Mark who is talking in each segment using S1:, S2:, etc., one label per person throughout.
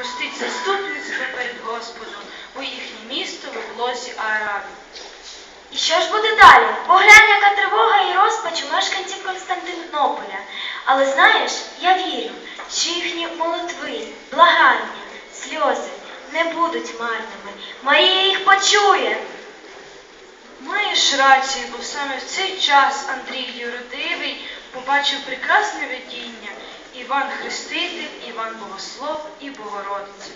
S1: від заступництва перед Господом у їхнє місто в облозі Аравії.
S2: І що ж буде далі? Поглянь, яка тривога і розпач у мешканців Константинополя. Але знаєш, я вірю, що їхні молитви, благання, сльози не будуть марними. Марія їх почує.
S1: Маєш рацію, бо саме в цей час Андрій Юродивий побачив прекрасне видіння Іван Хреститель, Іван Богослов і Богородиця.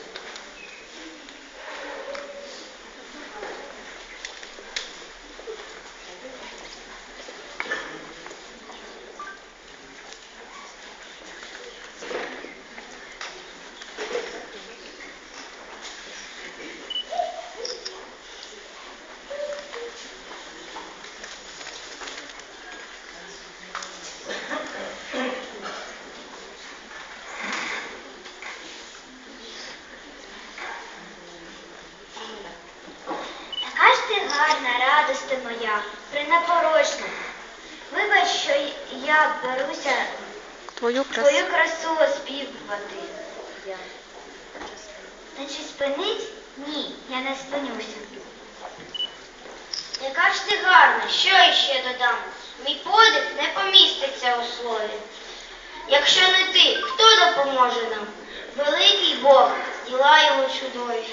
S2: Яка ж ти гарна, радости моя, пренепорочна. Вибач, що я беруся
S3: Твою красу.
S2: твою красу оспівувати. Та чи спинить? Ні, я не спинюся. Яка ж ти гарна, що іще додам? Мій подих не поміститься у слові. Якщо не ти, хто допоможе нам? Великий Бог, діла його чудові.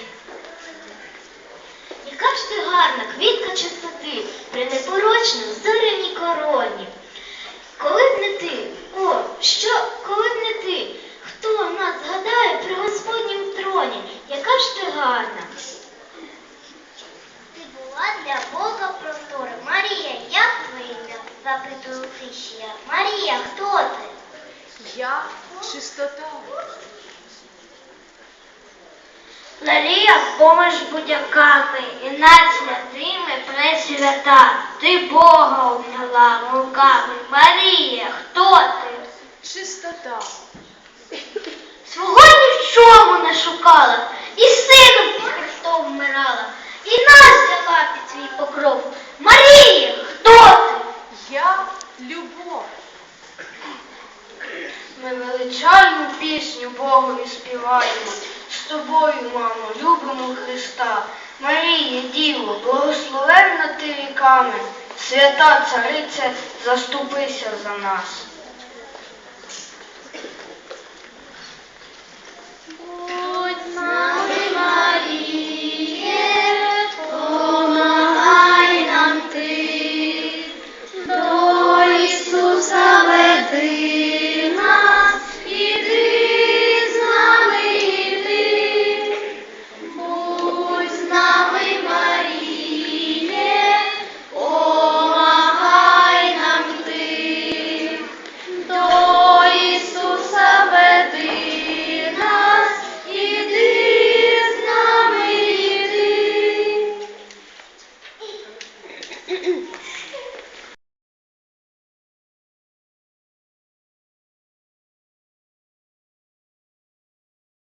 S2: Яка ж ти гарна, квітка чистоти, пренепорочна в зоряній короні. Коли б не ти, о, що, коли б не ти, хто нас згадає при Господнім троні, яка ж ти гарна?
S4: Ти була для Бога простора. Марія, як твоє ім'я? запитую Фішія. Марія, хто ти?
S1: Я чистота.
S2: Лалія помощ будяками і над святими пресвята. Ти Бога обняла руками. Марія, хто ти?
S1: Чистота.
S2: Свого ні в чому не шукала, і сина під Христом вмирала, і нас взяла під свій покров. Марія, хто ти?
S1: Я любов.
S2: Ми величальну пісню Богові співаємо. З тобою, мамо, любимо Христа. Марія, Діво, благословенна ти віками. Свята царице, заступися за нас.